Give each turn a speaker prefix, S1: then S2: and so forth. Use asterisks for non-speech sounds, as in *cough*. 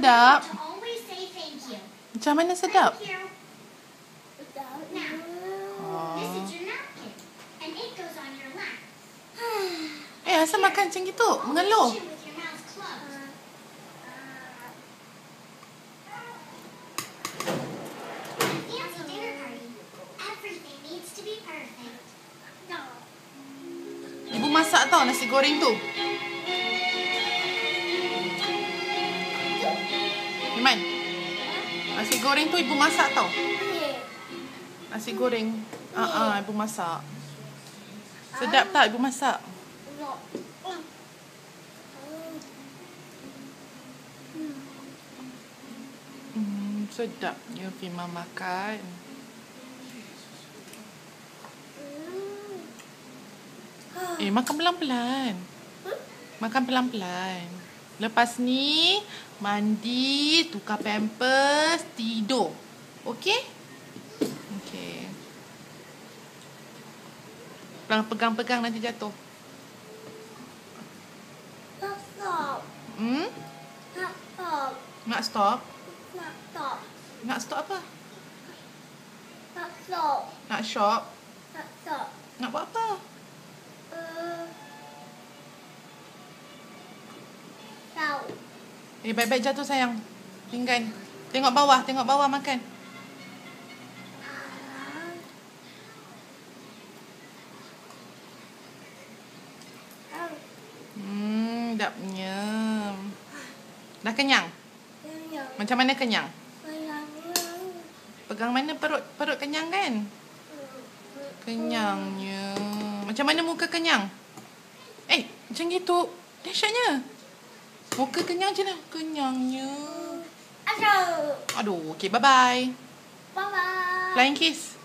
S1: sedap? Macam mana sedap? Oh. *sighs* Eh, asal makan macam gitu? Mengeluh.
S2: Be perfect.
S1: Ibu masak tau nasi goreng tu. Iman. Nasi goreng tu ibu masak tau. Nasi goreng. Ah ah, ibu masak. Sedap tak ibu masak? Hmm, sedapnya Fima makan. Eh, makan pelan-pelan. Makan pelan-pelan. Lepas ni, mandi, tukar pampers, tidur. Okey? Okey. Pegang- Pegang-pegang nanti jatuh. Hmm? Nak stop? Nak stop apa? Nak shop? Nak buat apa? Eh, baik-baik jatuh sayang. Tinggal. Tengok bawah, tengok bawah makan. Hmm, sedapnya. Dah kenyang? Macam mana kenyang? Pegang mana perut perut kenyang kan? Kenyangnya. Macam mana muka kenyang? Eh, macam gitu. Dahsyatnya. Muka kenyang je lah. Kenyangnya. Aduh, okay, bye-bye.
S2: Bye-bye.
S1: Flying kiss.